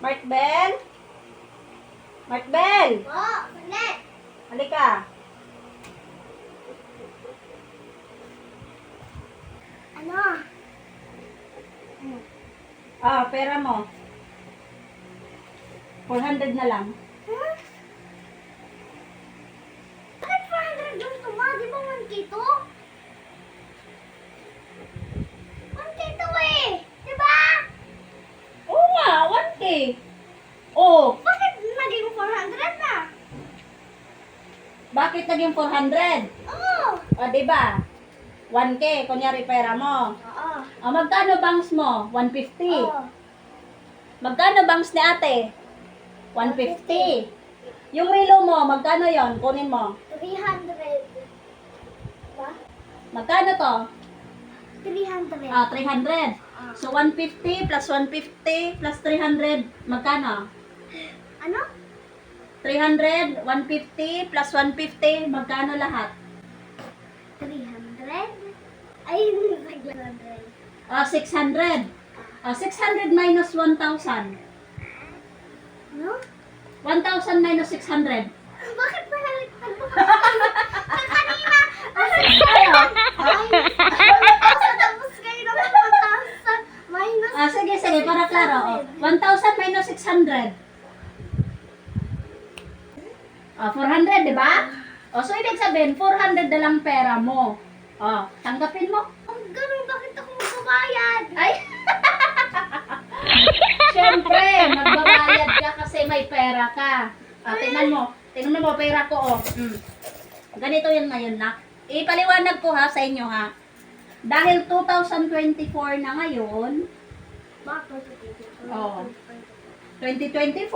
Mark Bell? Mark Bell? Po, ulit. Halika. Ano? Ah, pera mo. 400 na lang. Huh? Bakit 400 gusto mo? Di ba 1K to? 1K to eh! Di ba? Oo nga, 1K. Oh, Bakit naging 400 na? Bakit naging 400? Oo! O, di ba? 1K, kunyari pera mo. Oo. O, magkano bangs mo? 150. Oo. Magkano bangs ni ate? 150. Yung relo mo, magkano yon? Kunin mo. 300. Ba? Magkano to? 300. Ah, 300. Ah. So, 150 plus 150 plus 300, magkano? Ano? 300, 150 plus 150, magkano lahat? 300? Ay, 500. Ah, 600. Ah, 600 minus 1,000. Ano? 1,000 minus 600. Bakit mo? Sa kanina, kasi Ayo. Ay, tapos kayo naman 1,000 minus Ah, sige, sige, para klaro. Oh. 1,000 minus 600. Ah, 400, di ba? Oh, so ibig sabihin, 400 na lang pera mo. Oh, tanggapin mo. Ang ganun, bakit ako magbabayad? Ay! Siyempre, magbabayad ka kasi may pera ka. Ah, tingnan mo. Tingnan mo, pera ko, oh. Mm. Ganito yan ngayon, nak. Ipaliwanag ko ha sa inyo, ha. Dahil 2024 na ngayon, Bakit? Oo. 2024,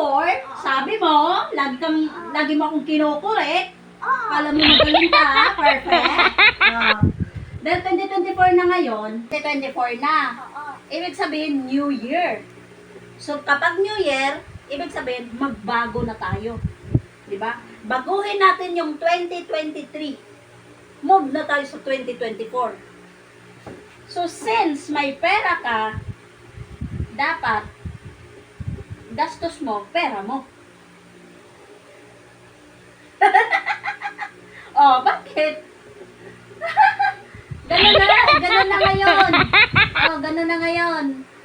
sabi mo, lagi kang, lagi mo akong kinukurek. Oo. Kala mo magaling ka, perfect. Ah. dahil 2024 na ngayon, 2024 na. Ibig sabihin, New Year. So, kapag New Year, ibig sabihin, magbago na tayo. Di ba? Baguhin natin yung 2023. Move na tayo sa 2024. So, since may pera ka, dapat gastos mo, pera mo. oh, bakit? ganun na, ganun na ngayon. Oh, ganun na ngayon.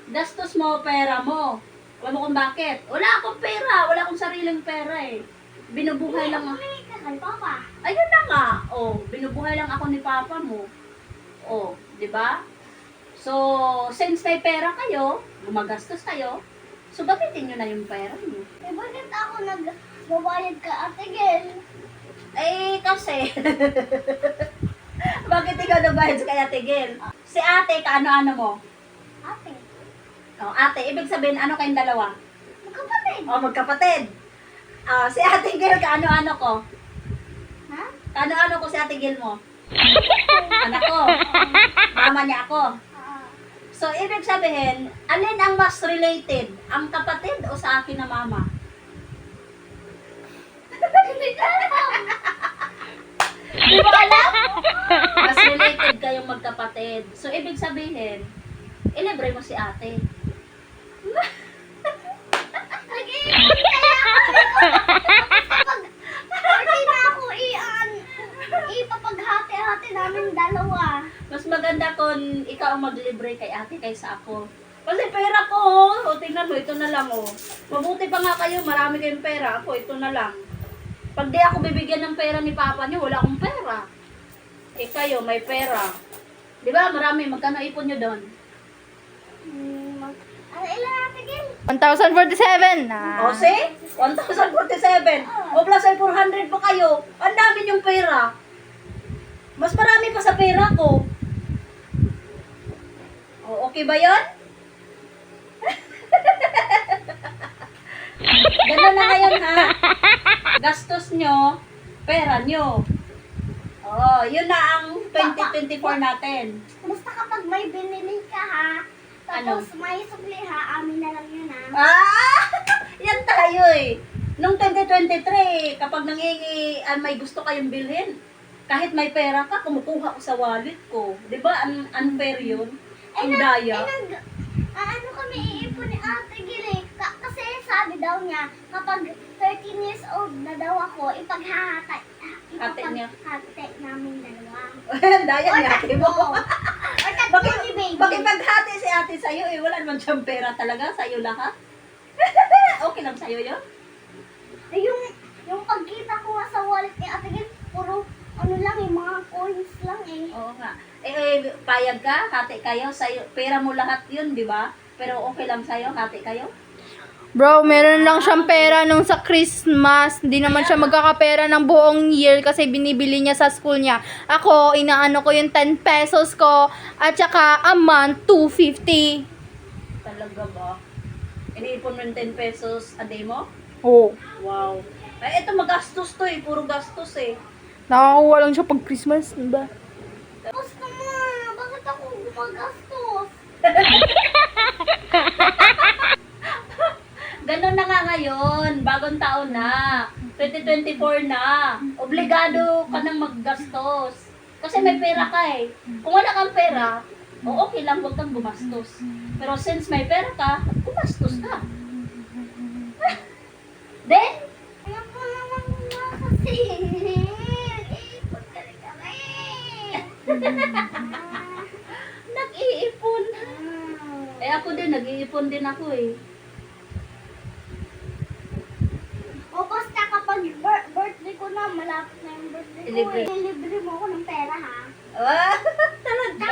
Gastos mo, pera mo. Alam mo kung bakit? Wala akong pera. Wala akong sariling pera eh. Binubuhay lang ako. Kay Papa. Ayun na nga. Oh, binubuhay lang ako ni papa mo. Oh, di ba? So, since may pera kayo, gumagastos kayo, so gamitin nyo na yung pera nyo. Eh, bakit ako nagbabayad ka, Ate Gel? Eh, kasi, bakit ikaw nabayad sa kaya tigil? Si ate, kaano-ano mo? Ate. Oh, ate, ibig sabihin, ano kayong dalawa? Magkapatid. Oh, magkapatid. Ah, si ate Gil, kaano-ano ko? Ha? Kaano-ano ko si ate Gil mo? Anak ko. Mama niya ako. So, ibig sabihin, alin ang mas related? Ang kapatid o sa akin na mama? Di mo alam? Mas related kayong magkapatid. So, ibig sabihin, ilibre mo si ate. Ang maglibre kay ate kaysa ako. Kasi pera ko, oh. O, tingnan mo, ito na lang, oh. Mabuti pa nga kayo, marami kayong pera. Ako, ito na lang. Pag di ako bibigyan ng pera ni papa niyo, wala akong pera. Eh, kayo, may pera. Di ba, marami. Magkano ipon niyo doon? Hmm, mag- ano ilan natin, Gil? 1,047 na. O, see? 1,047. O, plus ay 400 pa kayo. Ang dami yung pera. Mas marami pa sa pera ko. O, okay ba yon? Ganun na ngayon, ha? Gastos nyo, pera nyo. Oh, yun na ang 2024 natin. Basta kapag may binili ka, ha? Tapos may sukli, ha? Amin na lang yun, ha? Ah! Yan tayo eh. Nung 2023, kapag nangingi, ah, may gusto kayong bilhin, kahit may pera ka, kumukuha ko sa wallet ko. Di ba? Un- unfair yun. Ang daya. ah, ano kami iipon ni Ate Gil, eh. Ka- kasi sabi daw niya, kapag 13 years old na daw ako, ipaghahati. Hati niya. Hati namin dalawa. Daya ni ate mo. Or tatlo Bakit, ni baby. bakit paghati si ate sa'yo eh? Wala naman siyang pera talaga. Sa'yo lahat. okay lang sa'yo yun? Eh, yung, yung pagkita ko nga sa wallet ni Ate Gil, puro ano lang eh, mga coins lang eh. Oo nga. Eh, payag ka, hati kayo, sa'yo, pera mo lahat yun, di ba? Pero okay lang sa'yo, hati kayo? Bro, meron lang siyang pera nung sa Christmas. Hindi naman siya magkakapera ng buong year kasi binibili niya sa school niya. Ako, inaano ko yung 10 pesos ko at saka a month, 250. Talaga ba? Iniipon mo yung 10 pesos a day mo? Oh. Wow. Eh, ito magastos to eh. Puro gastos eh. Nakakuha lang siya pag Christmas, diba? Tapos naman, bakit ako gumagastos? Ganun na nga ngayon. Bagong taon na. 2024 na. Obligado ka nang maggastos. Kasi may pera ka eh. Kung wala kang pera, okay lang, huwag kang gumastos. Pero since may pera ka, gumastos ka. Eh ako din, nag-iipon din ako eh. O basta kapag bir- birthday ko na, malapit na yung birthday ko Libre. eh. Libre mo ako ng pera ha. Ah, talaga.